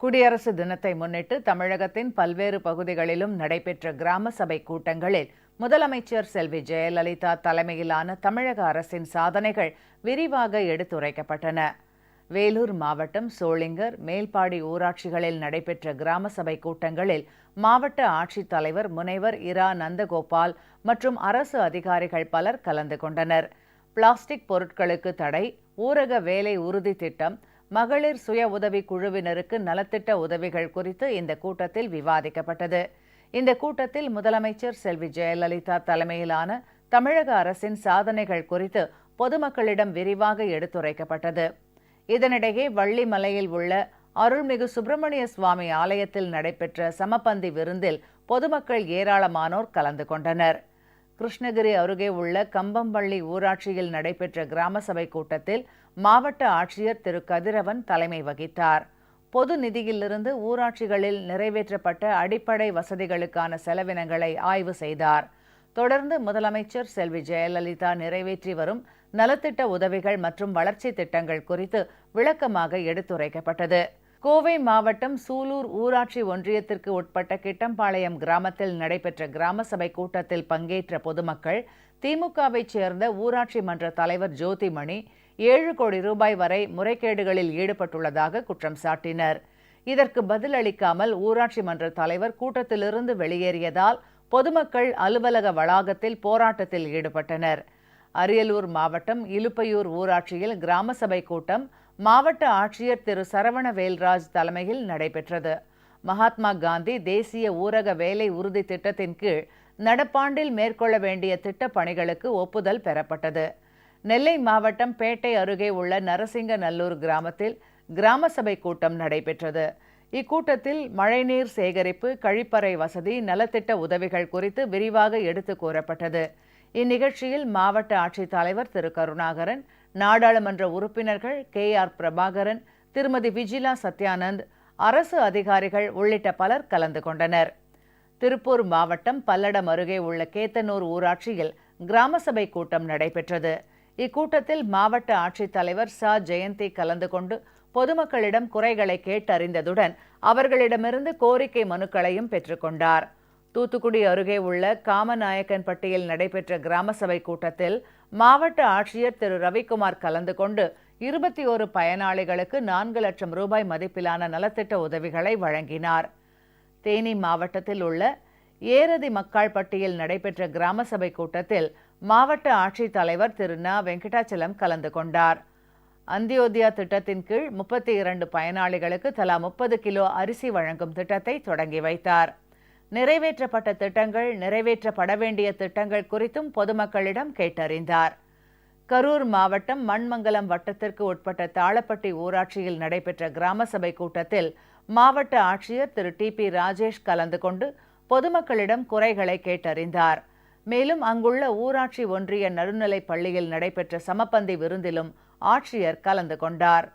குடியரசு தினத்தை முன்னிட்டு தமிழகத்தின் பல்வேறு பகுதிகளிலும் நடைபெற்ற கிராம சபை கூட்டங்களில் முதலமைச்சர் செல்வி ஜெயலலிதா தலைமையிலான தமிழக அரசின் சாதனைகள் விரிவாக எடுத்துரைக்கப்பட்டன. வேலூர் மாவட்டம் சோளிங்கர் மேல்பாடி ஊராட்சிகளில் நடைபெற்ற கிராம சபை கூட்டங்களில் மாவட்ட ஆட்சித்தலைவர் முனைவர் இரா நந்தகோபால் மற்றும் அரசு அதிகாரிகள் பலர் கலந்து கொண்டனர். பிளாஸ்டிக் பொருட்களுக்கு தடை ஊரக வேலை உறுதி திட்டம் மகளிர் சுய உதவி குழுவினருக்கு நலத்திட்ட உதவிகள் குறித்து இந்த கூட்டத்தில் விவாதிக்கப்பட்டது. இந்த கூட்டத்தில் முதலமைச்சர் செல்வி ஜெயலலிதா தலைமையிலான தமிழக அரசின் சாதனைகள் குறித்து பொதுமக்களிடம் விரிவாக எடுத்துரைக்கப்பட்டது. இதனிடையே வள்ளிமலையில் உள்ள அருள்மிகு சுப்பிரமணிய சுவாமி ஆலயத்தில் நடைபெற்ற சமபந்தி விருந்தில் பொதுமக்கள் ஏராளமானோர் கலந்து கொண்டனர். கிருஷ்ணகிரி அருகே உள்ள கம்பம்பள்ளி ஊராட்சியில் நடைபெற்ற கிராம சபை கூட்டத்தில் மாவட்ட ஆட்சியர் திரு கதிரவன் தலைமை வகித்தார். பொது நிதியிலிருந்து ஊராட்சிகளில் நிறைவேற்றப்பட்ட அடிப்படை வசதிகளுக்கான செலவினங்களை ஆய்வு செய்தார். தொடர்ந்து முதலமைச்சர் செல்வி ஜெயலலிதா நிறைவேற்றி வரும் நலத்திட்ட உதவிகள் மற்றும் வளர்ச்சி திட்டங்கள் குறித்து விளக்கமாக எடுத்துரைக்கப்பட்டது. கோவை மாவட்டம் சூலூர் ஊராட்சி ஒன்றியத்திற்கு உட்பட்ட கிட்டம்பாளையம் கிராமத்தில் நடைபெற்ற கிராம சபை கூட்டத்தில் பங்கேற்ற பொதுமக்கள் திமுகவைச் சேர்ந்த ஊராட்சி மன்ற தலைவர் ஜோதிமணி ஏழு கோடி ரூபாய் வரை முறைகேடுகளில் ஈடுபட்டுள்ளதாக குற்றம் சாட்டினர். இதற்கு பதிலளிக்காமல் ஊராட்சி மன்ற தலைவர் கூட்டத்திலிருந்து வெளியேறியதால் பொதுமக்கள் அலுவலக வளாகத்தில் போராட்டத்தில் ஈடுபட்டனர். அரியலூர் மாவட்டம் இலுப்பையூர் ஊராட்சியில் கிராம சபை கூட்டம் மாவட்ட ஆட்சியர் திரு. சரவண வேல்ராஜ் தலைமையில் நடைபெற்றது. மகாத்மா காந்தி தேசிய ஊரக வேலை உறுதி திட்டத்தின் கீழ் நடப்பாண்டில் மேற்கொள்ள வேண்டிய திட்டப் பணிகளுக்கு ஒப்புதல் பெறப்பட்டது. நெல்லை மாவட்டம் பேட்டை அருகே உள்ள நரசிங்க நல்லூர் கிராமத்தில் கிராம சபை கூட்டம் நடைபெற்றது. இக்கூட்டத்தில் மழைநீர் சேகரிப்பு கழிப்பறை வசதி நலத்திட்ட உதவிகள் குறித்து விரிவாக எடுத்து கூறப்பட்டது. இந்நிகழ்ச்சியில் மாவட்ட ஆட்சித்தலைவர் திரு. கருணாகரன் நாடாளுமன்ற உறுப்பினர்கள் கே ஆர் பிரபாகரன் திருமதி விஜிலா சத்யானந்த் அரசு அதிகாரிகள் உள்ளிட்ட பலர் கலந்து கொண்டனர். திருப்பூர் மாவட்டம் பல்லடம் அருகே உள்ள கேத்தனூர் ஊராட்சியில் கிராம சபை கூட்டம் நடைபெற்றது. இக்கூட்டத்தில் மாவட்ட ஆட்சித்தலைவர் ச. ஜெயந்தி கலந்து கொண்டு பொதுமக்களிடம் குறைகளை கேட்டறிந்ததுடன் அவர்களிடமிருந்து கோரிக்கை மனுக்களையும் பெற்றுக்கொண்டார் தூத்துக்குடி அருகே உள்ள காமநாயக்கன்பட்டியில் நடைபெற்ற கிராம சபை கூட்டத்தில் மாவட்ட ஆட்சியர் திரு. ரவிக்குமார் கலந்து கொண்டு இருபத்தி ஒரு பயனாளிகளுக்கு நான்கு லட்சம் ரூபாய் மதிப்பிலான நலத்திட்ட உதவிகளை வழங்கினார். தேனி மாவட்டத்தில் உள்ள ஏரதி மக்காள்பட்டியில் நடைபெற்ற கிராம சபை கூட்டத்தில் மாவட்ட ஆட்சித்தலைவர் திரு. ந. வெங்கடாச்சலம் கலந்து கொண்டார். அந்தியோதயா திட்டத்தின் கீழ் முப்பத்தி இரண்டு பயனாளிகளுக்கு தலா முப்பது கிலோ அரிசி வழங்கும் திட்டத்தை தொடங்கி வைத்தார். நிறைவேற்றப்பட்ட திட்டங்கள் நிறைவேற்றப்பட வேண்டிய திட்டங்கள் குறித்தும் பொதுமக்களிடம் கேட்டறிந்தார். கரூர் மாவட்டம் மண்மங்கலம் வட்டத்திற்கு உட்பட்ட தாளப்பட்டி ஊராட்சியில் நடைபெற்ற கிராம சபை கூட்டத்தில் மாவட்ட ஆட்சியர் திரு. டி. பி. ராஜேஷ் கலந்து கொண்டு பொதுமக்களிடம் குறைகளை கேட்டறிந்தார். மேலும் அங்குள்ள ஊராட்சி ஒன்றிய நடுநிலைப் பள்ளியில் நடைபெற்ற சமப்பந்தி விருந்திலும் ஆட்சியர் கலந்து கொண்டார்.